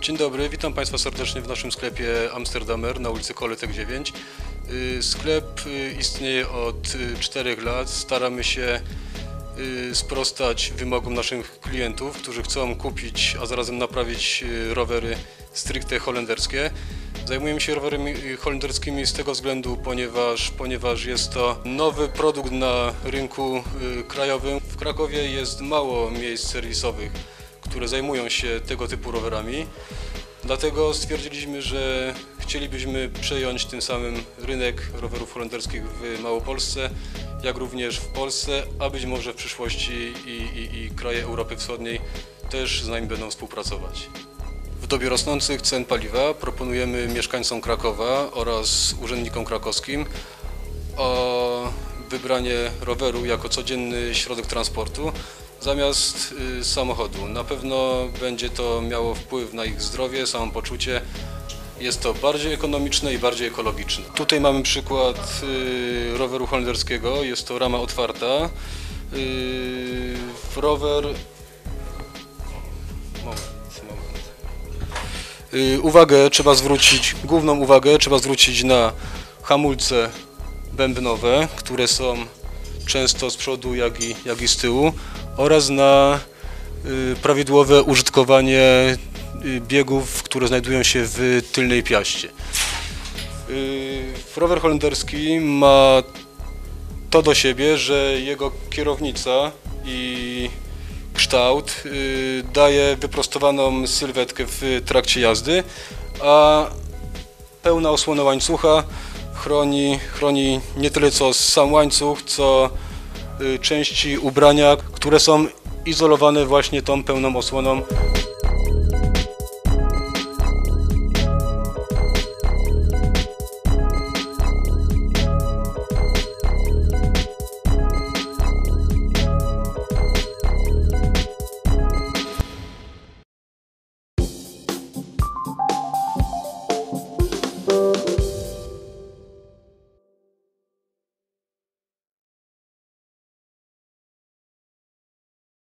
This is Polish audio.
Dzień dobry, witam Państwa serdecznie w naszym sklepie Amsterdamer na ulicy Koletek 9. Y, Sklep y, istnieje od 4 lat. Staramy się y, sprostać wymogom naszych klientów, którzy chcą kupić, a zarazem naprawić y, rowery stricte holenderskie. Zajmujemy się rowerami y, holenderskimi z tego względu, ponieważ, ponieważ jest to nowy produkt na rynku y, krajowym. W Krakowie jest mało miejsc serwisowych, które zajmują się tego typu rowerami. Dlatego stwierdziliśmy, że chcielibyśmy przejąć tym samym rynek rowerów holenderskich w Małopolsce, jak również w Polsce, a być może w przyszłości i, i, i kraje Europy Wschodniej też z nami będą współpracować. W dobie rosnących cen paliwa proponujemy mieszkańcom Krakowa oraz urzędnikom krakowskim wybranie roweru jako codzienny środek transportu zamiast y, samochodu. Na pewno będzie to miało wpływ na ich zdrowie, samopoczucie. Jest to bardziej ekonomiczne i bardziej ekologiczne. Tutaj mamy przykład y, roweru holenderskiego. Jest to rama otwarta. Y, rower. Uwagę trzeba zwrócić, główną uwagę trzeba zwrócić na hamulce bębnowe, które są często z przodu, jak i, jak i z tyłu oraz na y, prawidłowe użytkowanie y, biegów, które znajdują się w tylnej piaście. Y, Rower holenderski ma to do siebie, że jego kierownica i kształt daje wyprostowaną sylwetkę w trakcie jazdy, a pełna osłona łańcucha chroni, chroni nie tyle co sam łańcuch, co części ubrania, które są izolowane właśnie tą pełną osłoną